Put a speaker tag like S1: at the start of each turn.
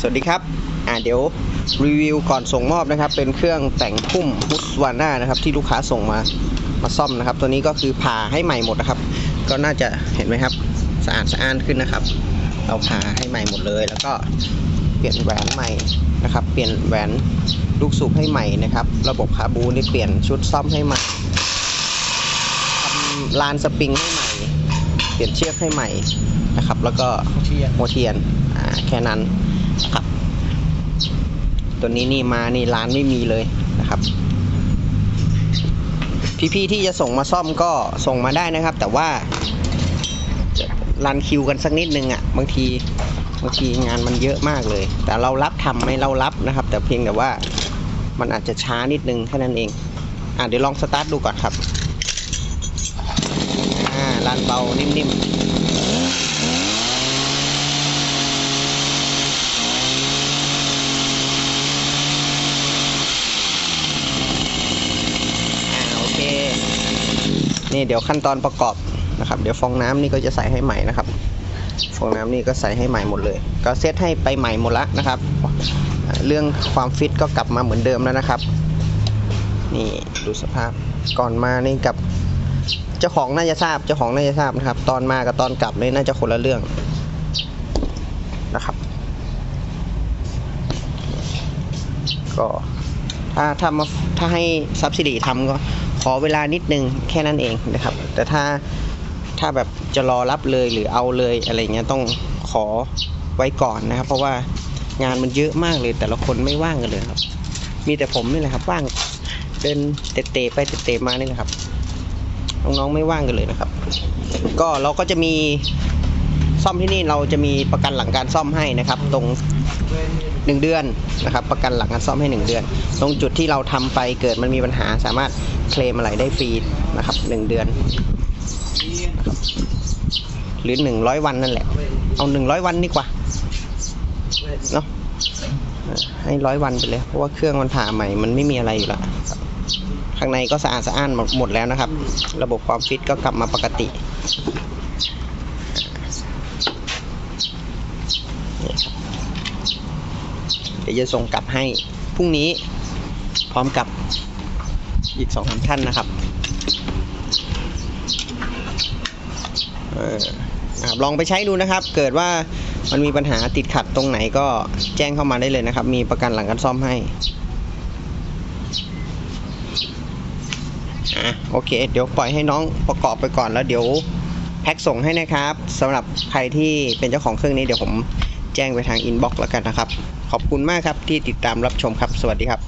S1: สวัสดีครับ อ่าเดี๋ยวรีวิวก่อนส่งมอบนะครับ เป็นเครื่องแต่งพุ่มฮุสวาน่านะครับ ที่ลูกค้าส่งมามาซ่อมนะครับ ตัวนี้ก็คือผ่าให้ใหม่หมดนะครับ ก็น่าจะเห็นไหมครับ สะอาดสะอ้านขึ้นนะครับ เราผ่าให้ใหม่หมดเลย แล้วก็เปลี่ยนแหวนใหม่นะครับ เปลี่ยนแหวนลูกสูบให้ใหม่นะครับ ระบบคาบูนี่เปลี่ยนชุดซ่อมให้ใหม่ทำลานสปริงให้ใหม่ เปลี่ยนเชือกให้ใหม่นะครับ แล้วก็
S2: เทียน
S1: โมเทียนอ่า แค่นั้นนะครับ ตัวนี้นี่มานี่ร้านไม่มีเลยนะครับ พี่ๆที่จะส่งมาซ่อมก็ส่งมาได้นะครับ แต่ว่ารันคิวกันสักนิดนึงอะ่ะ บางทีบางทีงานมันเยอะมากเลย แต่เรารับทำไหมเรารับนะครับ แต่เพียงแต่ว่ามันอาจจะช้านิดนึงแค่นั้นเองอ่าเดี๋ยวลองสตาร์ทดูก่อนครับอ่ารันเบานิ่มๆ อ่าโอเค นี่เดี๋ยวขั้นตอนประกอบนะครับ เดี๋ยวฟองน้ำนี่ก็จะใส่ให้ใหม่นะครับ ฟองน้ำนี่ก็ใส่ให้ใหม่หมดเลย ก็เซตให้ไปใหม่หมดละนะครับ เรื่องความฟิตก็กลับมาเหมือนเดิมแล้วนะครับ นี่ดูสภาพก่อนมานี่กับเจ้าของน่าจะทราบเจ้าของน่าจะทราบนะครับ ตอนมากับตอนกลับนี่น่าจะคนละเรื่องนะครับ ก็ถ้าถ้ามาถ้าให้ซับซิดีทำก็ ขอเวลานิดนึงแค่นั้นเองนะครับ แต่ถ้าถ้าแบบจะรอรับเลยหรือเอาเลยอะไรเงี้ยต้องขอไว้ก่อนนะครับ เพราะว่างานมันเยอะมากเลย แต่ละคนไม่ว่างกันเลยครับ มีแต่ผมนี่แหละครับว่างเดินเตะๆไปเตะๆมานี่แหละครับน้องๆไม่ว่างกันเลยนะครับ ก็เราก็จะมี ซ่อมที่นี่เราจะมีประกันหลังการซ่อมให้นะครับ ตรงหนึ่งเดือนนะครับ ประกันหลังการซ่อมให้หนึ่งเดือน ตรงจุดที่เราทำไปเกิดมันมีปัญหาสามารถเคลมอะไรได้ฟรีนะครับหนึ่งเดือน หรือหนึ่งร้อยวันนั่นแหละ เอาหนึ่งร้อยวันดีกว่าเนาะให้ร้อยวันไปเลย เพราะว่าเครื่องมันผ่าใหม่มันไม่มีอะไรอยู่แล้วข้างในก็สะอาดสะอ้านหมดหมดแล้วนะครับ ระบบความฟิตก็กลับมาปกตินี่ครับ เดี๋ยวจะส่งกลับให้พรุ่งนี้พร้อมกับอีกสองสามท่านนะครับออลองไปใช้ดูนะครับ เกิดว่ามันมีปัญหาติดขัดตรงไหนก็แจ้งเข้ามาได้เลยนะครับ มีประกันหลังการซ่อมให้อะโอเค เดี๋ยวปล่อยให้น้องประกอบไปก่อนแล้วเดี๋ยวแพ็คส่งให้นะครับสำหรับใครที่เป็นเจ้าของเครื่องนี้เดี๋ยวผม แจ้งไปทางอินบ็อกซ์แล้วกันนะครับ ขอบคุณมากครับที่ติดตามรับชมครับ สวัสดีครับ